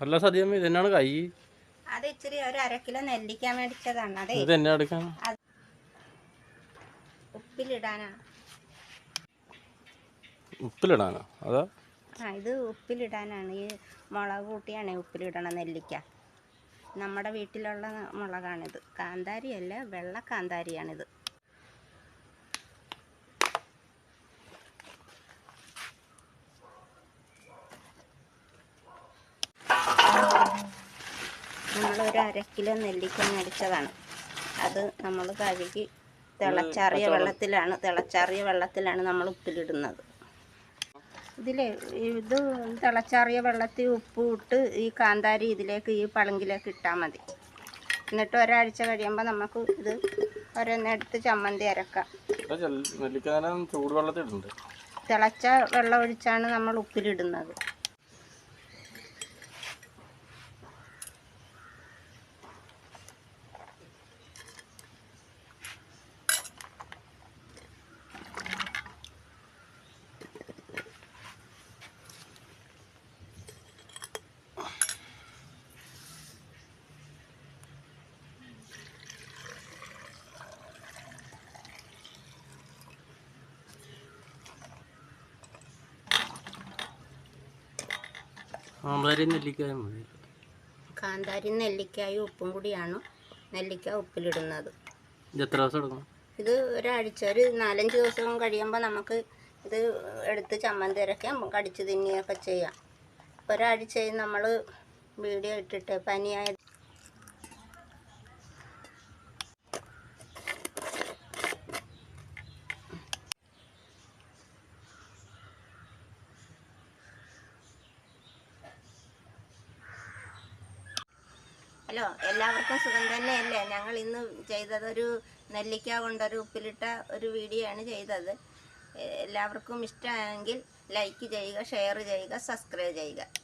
അല്ല സദ്യമ്മ ഇതെന്നാണ് കൈ? അത് ഇച്ചിരി ഒരു അര കിലോ നെല്ലിക്ക മേടിച്ചതാണ്. അതെ. ഇത് എന്നെ എടുക്കാൻ? ഉപ്പിലിടാനാണ് ഉപ്പിലിടാനാ? അതാ? ആ ഇത് ഉപ്പിലിടാനാണ്. ഈ മുളക് കൂട്ടിയാണ് ഉപ്പിലിടണം നെല്ലിക്ക. നമ്മുടെ വീട്ടിലുള്ള മുളകാണിത്. കാന്താരിയല്ല വെള്ള കാന്താരിയാണിത്. നമ്മളൊരു അര കിലോ നെല്ലിക്ക മേടിച്ചതാണ് അത് നമ്മൾ കഴുകി തിളച്ചാറിയ വെള്ളത്തിലാണ് തിളച്ചാറിയ വെള്ളത്തിലാണ് നമ്മൾ ഉപ്പിലിടുന്നത്. ഇതിലെ ഇത് തിളച്ചാറിയ വെള്ളത്തിൽ ഉപ്പ് ഇട്ട് ഈ കാന്താരി ഇതിലേക്ക് ഈ പളങ്കിലേക്ക് ഇട്ടാൽ മതി. എന്നിട്ട് ഒരാഴ്ച കഴിയുമ്പോൾ നമുക്ക് ഇത് ഒരെണ്ണെടുത്ത് ചമ്മന്തി അരക്കാം. തിളച്ച വെള്ളം ഒഴിച്ചാണ് നമ്മൾ ഉപ്പിലിടുന്നത്. ആമ്പരി നെല്ലിക്കായും മതി. കാന്താരി നെല്ലിക്കായും ഉപ്പും കൂടിയാണ് നെല്ലിക്ക ഉപ്പിലിടുന്നത്. ഇത് എത്ര ദിവസം എടുക്കും? ഇത് ഒരാഴ്ച ഒരു നാലഞ്ച് ദിവസം കഴിയുമ്പോൾ നമുക്ക് ഇത് എടുത്ത് ചമ്മന്തി കടിച്ചു കടിച്ച് തിന്നുകയൊക്കെ ചെയ്യാം. ഒരാഴ്ചയും നമ്മൾ വീഡിയോ ഇട്ടിട്ട് പനിയായ ഹലോ എല്ലാവർക്കും സുഖം തന്നെയല്ലേ? ഞങ്ങൾ ഇന്ന് ചെയ്തതൊരു നെല്ലിക്ക കൊണ്ടൊരു ഉപ്പിലിട്ട ഒരു വീഡിയോ ആണ് ചെയ്തത് എല്ലാവർക്കും ഇഷ്ടമായെങ്കിൽ ലൈക്ക് ചെയ്യുക ഷെയർ ചെയ്യുക സബ്സ്ക്രൈബ് ചെയ്യുക.